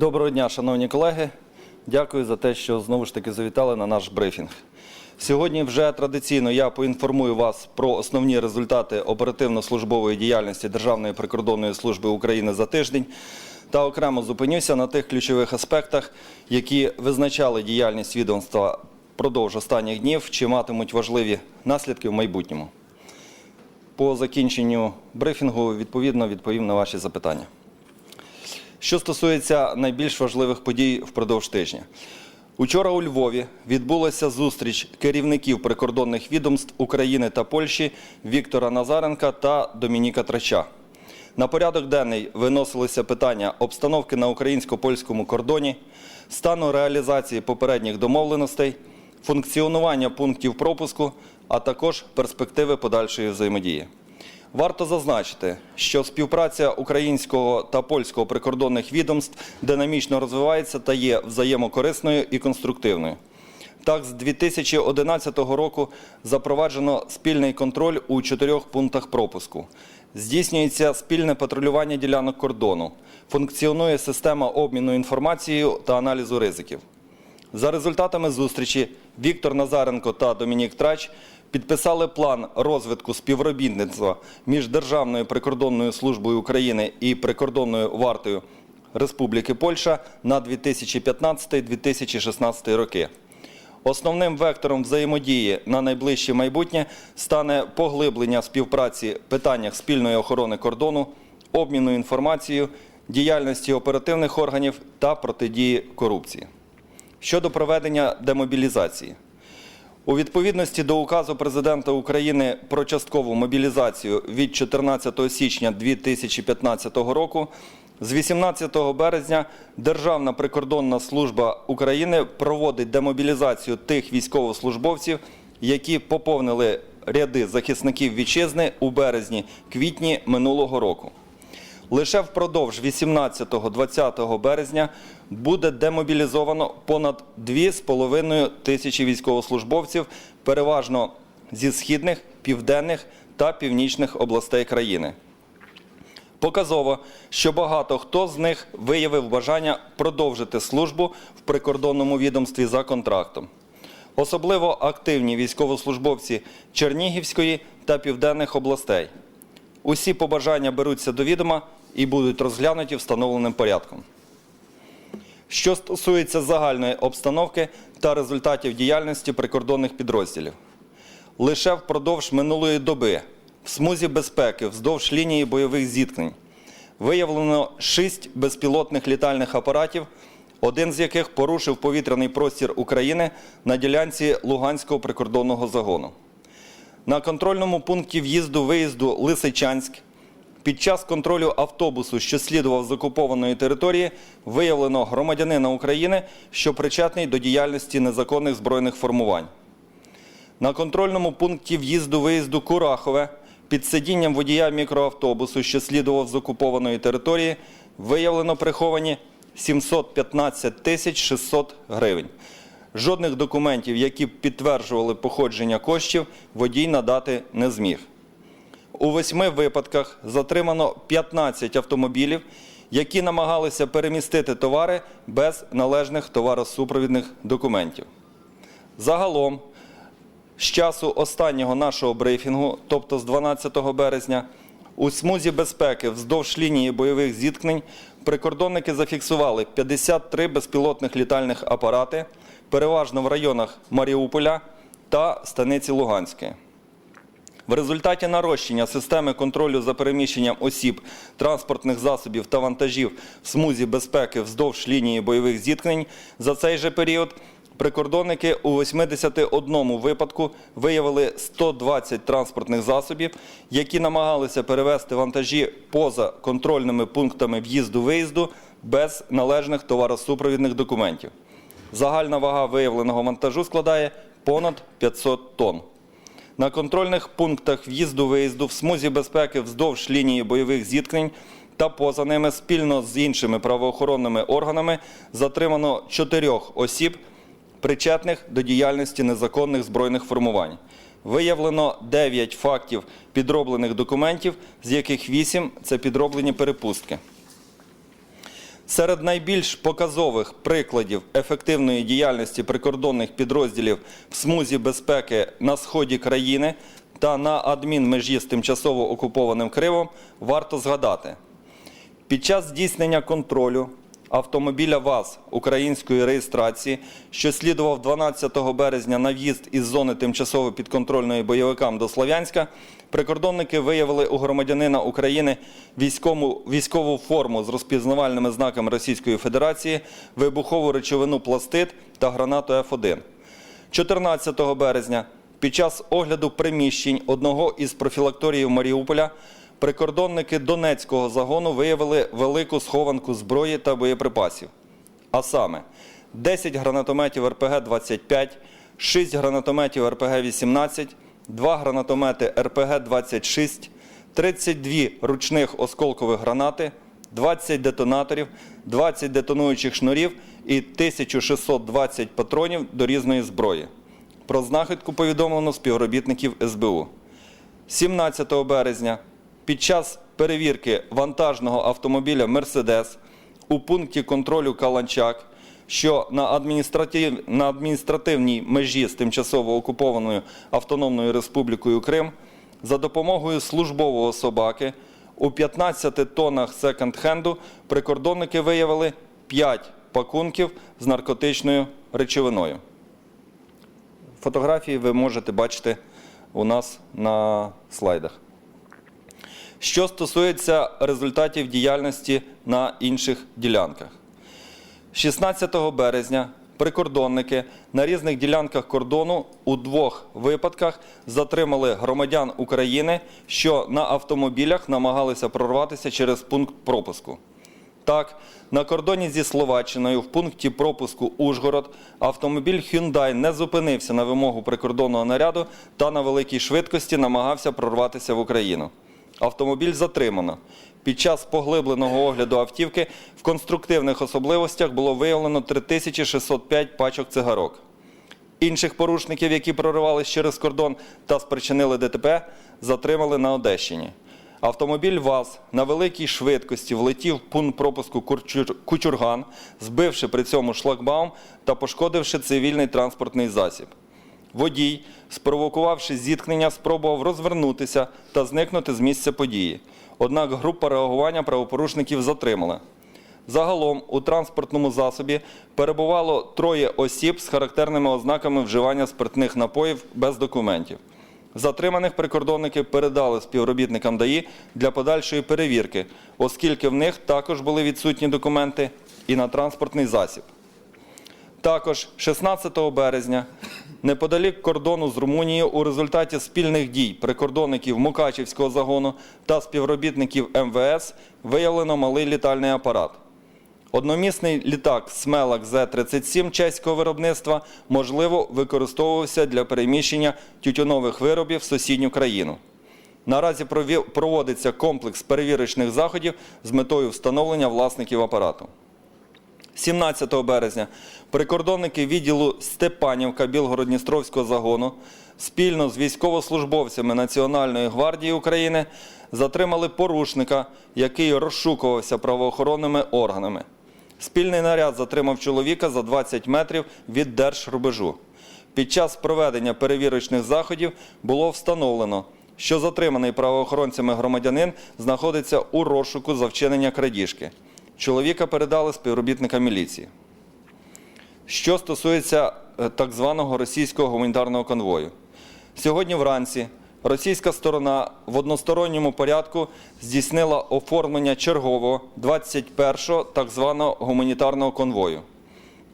Доброго дня, шановні колеги. Дякую за те, що знову ж таки завітали на наш брифінг. Сьогодні вже традиційно я поінформую вас про основні результати оперативно-службової діяльності Державної прикордонної служби України за тиждень та окремо зупинюся на тих ключових аспектах, які визначали діяльність відомства впродовж останніх днів чи матимуть важливі наслідки в майбутньому. По закінченню брифінгу відповідно відповім на ваші запитання. Що стосується найбільш важливих подій впродовж тижня. Учора у Львові відбулася зустріч керівників прикордонних відомств України та Польщі Віктора Назаренка та Домініка Трача. На порядок денний виносилися питання обстановки на українсько-польському кордоні, стану реалізації попередніх домовленостей, функціонування пунктів пропуску, а також перспективи подальшої взаємодії. Варто зазначити, що співпраця українського та польського прикордонних відомств динамічно розвивається та є взаємокорисною і конструктивною. Так, з 2011 року запроваджено спільний контроль у чотирьох пунктах пропуску. Здійснюється спільне патрулювання ділянок кордону, функціонує система обміну інформацією та аналізу ризиків. За результатами зустрічі Віктор Назаренко та Домінік Трач підписали план розвитку співробітництва між Державною прикордонною службою України і прикордонною вартою Республіки Польща на 2015-2016 роки. Основним вектором взаємодії на найближче майбутнє стане поглиблення співпраці в питаннях спільної охорони кордону, обміну інформацією, діяльності оперативних органів та протидії корупції. Щодо проведення демобілізації. У відповідності до указу президента України про часткову мобілізацію від 14 січня 2015 року з 18 березня Державна прикордонна служба України проводить демобілізацію тих військовослужбовців, які поповнили ряди захисників вітчизни у березні-квітні минулого року. Лише впродовж 18-20 березня буде демобілізовано понад 2,5 тисячі військовослужбовців, переважно зі східних, південних та північних областей країни. Показово, що багато хто з них виявив бажання продовжити службу в прикордонному відомстві за контрактом. Особливо активні військовослужбовці Чернігівської та південних областей. Усі побажання беруться до відома і будуть розглянуті встановленим порядком. Що стосується загальної обстановки та результатів діяльності прикордонних підрозділів. Лише впродовж минулої доби в смузі безпеки вздовж лінії бойових зіткнень виявлено 6 безпілотних літальних апаратів, один з яких порушив повітряний простір України на ділянці Луганського прикордонного загону. На контрольному пункті в'їзду-виїзду Лисичанськ під час контролю автобусу, що слідував з окупованої території, виявлено громадянина України, що причетний до діяльності незаконних збройних формувань. На контрольному пункті в'їзду-виїзду Курахове під сидінням водія мікроавтобусу, що слідував з окупованої території, виявлено приховані 715 тисяч 600 гривень. Жодних документів, які б підтверджували походження коштів, водій надати не зміг. У восьми випадках затримано 15 автомобілів, які намагалися перемістити товари без належних товаросупровідних документів. Загалом, з часу останнього нашого брифінгу, тобто з 12 березня, у смузі безпеки вздовж лінії бойових зіткнень прикордонники зафіксували 53 безпілотних літальних апарати, переважно в районах Маріуполя та Станиці Луганської. В результаті нарощення системи контролю за переміщенням осіб, транспортних засобів та вантажів в смузі безпеки вздовж лінії бойових зіткнень за цей же період прикордонники у 81 випадку виявили 120 транспортних засобів, які намагалися перевезти вантажі поза контрольними пунктами в'їзду-виїзду без належних товаросупровідних документів. Загальна вага виявленого вантажу складає понад 500 тонн. На контрольних пунктах в'їзду-виїзду в смузі безпеки вздовж лінії бойових зіткнень та поза ними спільно з іншими правоохоронними органами затримано чотирьох осіб, причетних до діяльності незаконних збройних формувань. Виявлено 9 фактів підроблених документів, з яких 8 – це підроблені перепустки. Серед найбільш показових прикладів ефективної діяльності прикордонних підрозділів в смузі безпеки на сході країни та на адмінмежі з тимчасово окупованим Кримом варто згадати. Під час здійснення контролю автомобіля ВАЗ української реєстрації, що слідував 12 березня на в'їзд із зони тимчасово підконтрольної бойовикам до Слов'янська, прикордонники виявили у громадянина України військову, військову форму з розпізнавальними знаками Російської Федерації, вибухову речовину пластит та гранату Ф1. 14 березня під час огляду приміщень одного із профілакторіїв Маріуполя прикордонники Донецького загону виявили велику схованку зброї та боєприпасів. А саме 10 гранатометів РПГ-25, 6 гранатометів РПГ-18, 2 гранатомети РПГ-26, 32 ручних осколкових гранати, 20 детонаторів, 20 детонуючих шнурів і 1620 патронів до різної зброї. Про знахідку повідомлено співробітників СБУ. 17 березня під час перевірки вантажного автомобіля Мерседес у пункті контролю Каланчак, що на, адміністратив... на адміністративній межі з тимчасово окупованою Автономною Республікою Крим, за допомогою службового собаки у 15 тоннах секонд-хенду прикордонники виявили 5 пакунків з наркотичною речовиною. Фотографії ви можете бачити у нас на слайдах. Що стосується результатів діяльності на інших ділянках, 16 березня прикордонники на різних ділянках кордону у двох випадках затримали громадян України, що на автомобілях намагалися прорватися через пункт пропуску. Так, на кордоні зі Словаччиною в пункті пропуску Ужгород автомобіль Hyundai не зупинився на вимогу прикордонного наряду та на великій швидкості намагався прорватися в Україну. Автомобіль затримано. Під час поглибленого огляду автівки в конструктивних особливостях було виявлено 3605 пачок цигарок. Інших порушників, які проривались через кордон та спричинили ДТП, затримали на Одещині. Автомобіль ВАЗ на великій швидкості влетів в пункт пропуску Кучурган, збивши при цьому шлагбаум та пошкодивши цивільний транспортний засіб. Водій, спровокувавши зіткнення, спробував розвернутися та зникнути з місця події. Однак група реагування правопорушників затримала. Загалом у транспортному засобі перебувало троє осіб з характерними ознаками вживання спиртних напоїв без документів. Затриманих прикордонники передали співробітникам ДАІ для подальшої перевірки, оскільки в них також були відсутні документи і на транспортний засіб. Також 16 березня неподалік кордону з Румунією у результаті спільних дій прикордонників Мукачівського загону та співробітників МВС виявлено малий літальний апарат. Одномісний літак Смелак З-37 чеського виробництва, можливо, використовувався для переміщення тютюнових виробів в сусідню країну. Наразі проводиться комплекс перевірочних заходів з метою встановлення власників апарату. 17 березня прикордонники відділу Степанівка Білгород-Дністровського загону спільно з військовослужбовцями Національної гвардії України затримали порушника, який розшукувався правоохоронними органами. Спільний наряд затримав чоловіка за 20 метрів від держрубежу. Під час проведення перевірочних заходів було встановлено, що затриманий правоохоронцями громадянин знаходиться у розшуку за вчинення крадіжки. Чоловіка передали співробітникам міліції. Що стосується е, так званого російського гуманітарного конвою, сьогодні вранці російська сторона в односторонньому порядку здійснила оформлення чергового 21-го так званого гуманітарного конвою.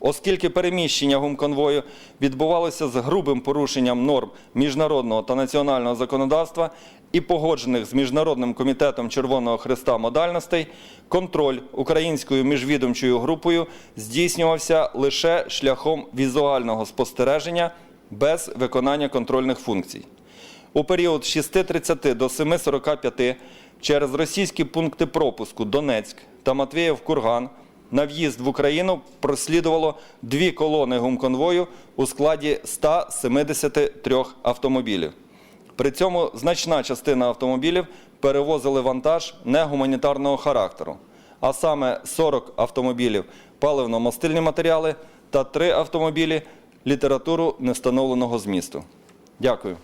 Оскільки переміщення гумконвою відбувалося з грубим порушенням норм міжнародного та національного законодавства і погоджених з Міжнародним комітетом Червоного Христа модальностей, контроль українською міжвідомчою групою здійснювався лише шляхом візуального спостереження без виконання контрольних функцій. У період з 6.30 до 7.45 через російські пункти пропуску Донецьк та Матвіїв-Курган на в'їзд в Україну прослідувало дві колони гумконвою у складі 173 автомобілів. При цьому значна частина автомобілів перевозили вантаж негуманітарного характеру, а саме 40 автомобілів паливно-мастильні матеріали та 3 автомобілі літературу невстановленого змісту. Дякую.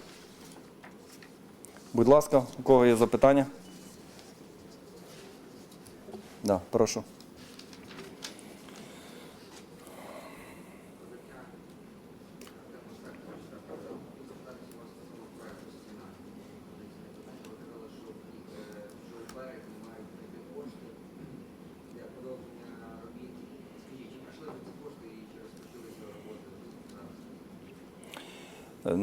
Будь ласка, у кого є запитання? Да, прошу.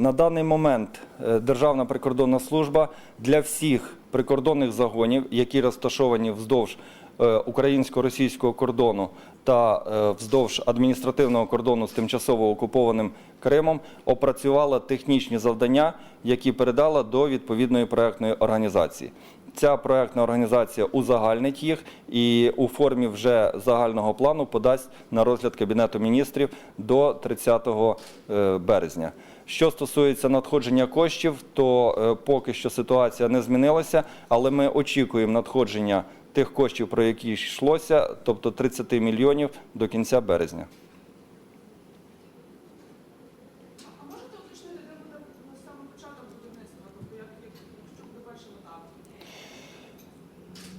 На даний момент е, Державна прикордонна служба для всіх прикордонних загонів, які розташовані вздовж е, українсько-російського кордону та е, вздовж адміністративного кордону з тимчасово окупованим Кримом, опрацювала технічні завдання, які передала до відповідної проектної організації. Ця проектна організація узагальнить їх і у формі вже загального плану подасть на розгляд Кабінету міністрів до 30 е, березня. Що стосується надходження коштів, то е, поки що ситуація не змінилася, але ми очікуємо надходження тих коштів, про які йшлося, тобто 30 мільйонів до кінця березня. А можете уточнити, де буде ну, саме початок будівництва? Тобто, як, як що буде перший етап?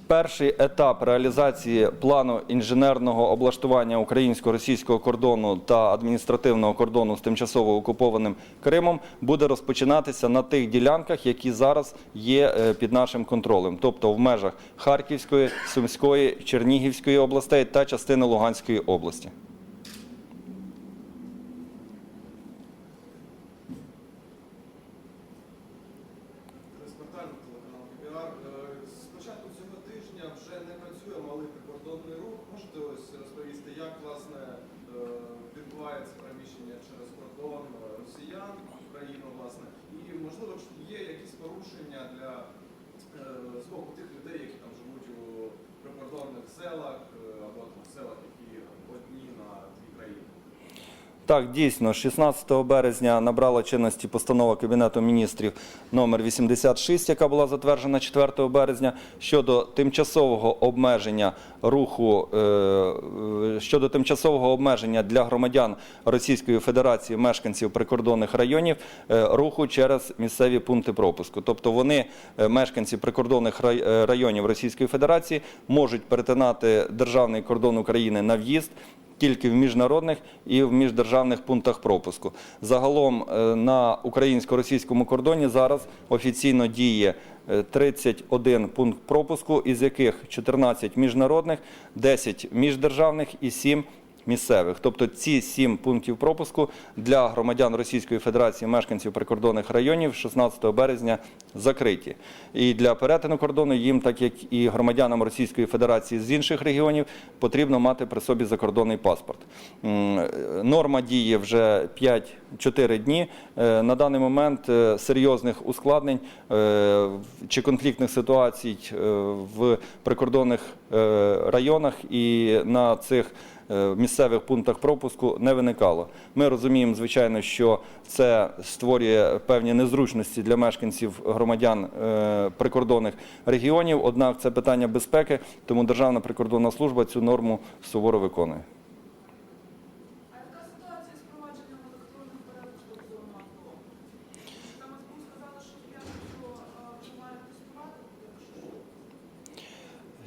Перший етап реалізації плану інженерного облаштування українсько-російського кордону та адміністративного кордону з тимчасово окупованим Кримом буде розпочинатися на тих ділянках, які зараз є е, під нашим контролем, тобто в межах Харківської, Сумської, Чернігівської областей та частини Луганської області. Респортальний телеканал КПР. Е, З початку цього тижня вже не працює малий прикордонний рух. Можете ось розповісти, як власне е, відбувається переміщення через кордон е, росіян в Україну, власне, і можливо чи є якісь порушення для е, з боку тих людей, які там живуть у прикордонних селах е, або там селах, які одні на дві країни. Так, дійсно, 16 березня набрала чинності постанова Кабінету міністрів номер 86, яка була затверджена 4 березня, щодо тимчасового обмеження руху е, е, щодо тимчасового обмеження для громадян Російської Федерації, мешканців прикордонних районів, е, руху через місцеві пункти пропуску. Тобто вони, мешканці прикордонних рай- районів Російської Федерації, можуть перетинати державний кордон України на в'їзд тільки в міжнародних і в міждержавних пунктах пропуску. Загалом е, на українсько-російському кордоні зараз офіційно діє е, 31 пункт пропуску, із яких 14 міжнародних, 10 міждержавних і 7 місцевих. Тобто ці сім пунктів пропуску для громадян Російської Федерації, мешканців прикордонних районів 16 березня закриті. І для перетину кордону їм, так як і громадянам Російської Федерації з інших регіонів, потрібно мати при собі закордонний паспорт. Е, Норма діє вже 5-4 дні. Е, На даний момент е, серйозних ускладнень чи конфліктних ситуацій в прикордонних районах і на цих е, місцевих пунктах пропуску не виникало. Ми розуміємо, звичайно, що це створює певні незручності для мешканців громадян е, прикордонних регіонів. Однак це питання безпеки, тому Державна прикордонна служба цю норму суворо виконує. А яка ситуація з впровадженням електронних перелічок в зону АТО? Там СБУ сказали, що я що е, вже має тестувати, якщо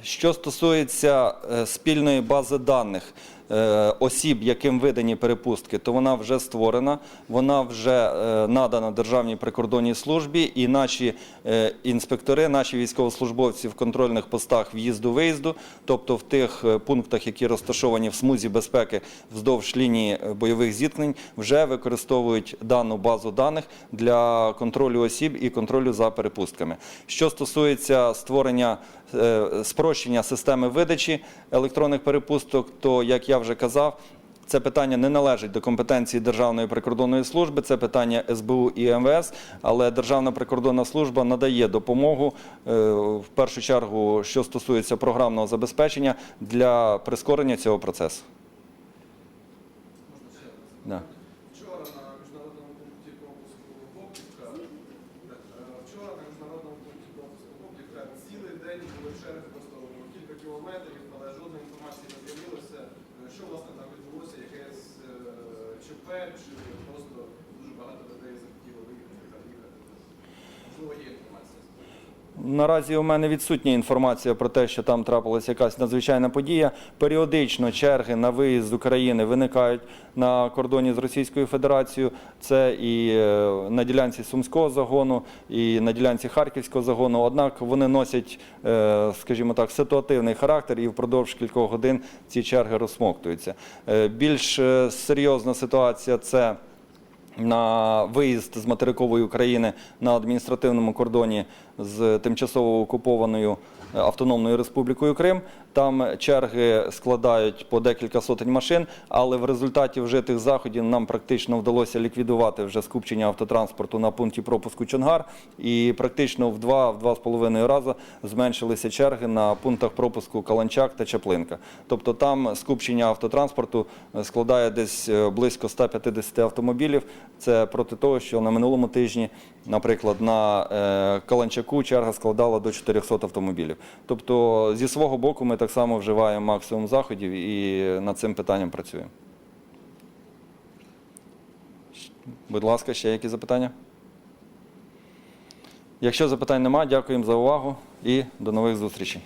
що. Стосується е, спільної бази даних е, осіб, яким видані перепустки, то вона вже створена, вона вже е, надана Державній прикордонній службі, і наші інспектори, наші військовослужбовці в контрольних постах в'їзду-виїзду, тобто в тих пунктах, які розташовані в смузі безпеки вздовж лінії бойових зіткнень, вже використовують дану базу даних для контролю осіб і контролю за перепустками. Що стосується створення спрощення системи видачі електронних перепусток, то як я вже казав. Це питання не належить до компетенції Державної прикордонної служби, це питання СБУ і МВС, але Державна прикордонна служба надає допомогу е, в першу чергу, що стосується програмного забезпечення для прискорення цього процесу. інформації не з'явилося, е, що власне там відбулося, якесь е, ЧП, чи просто дуже багато людей захотіло виїхати, так їхати. Можливо, є. Наразі у мене відсутня інформація про те, що там трапилася якась надзвичайна подія. Періодично черги на виїзд з України виникають на кордоні з Російською Федерацією. Це і е, на ділянці Сумського загону, і на ділянці Харківського загону. Однак вони носять, е, скажімо так, ситуативний характер, і впродовж кількох годин ці черги розсмоктуються. Е, Більш серйозна ситуація це на виїзд з материкової України на адміністративному кордоні з тимчасово окупованою е, Автономною Республікою Крим. Там черги складають по декілька сотень машин, але в результаті вжитих заходів нам практично вдалося ліквідувати вже скупчення автотранспорту на пункті пропуску Чонгар, і практично в два в два з половиною рази зменшилися черги на пунктах пропуску Каланчак та Чаплинка. Тобто там скупчення автотранспорту е, складає десь е, близько 150 автомобілів. Це проти того, що на минулому тижні, наприклад, на е, Каланчаку черга складала до 400 автомобілів. Тобто, зі свого боку, ми так само вживаємо максимум заходів і над цим питанням працюємо. Будь ласка, ще які запитання? Якщо запитань немає, дякуємо за увагу і до нових зустрічей.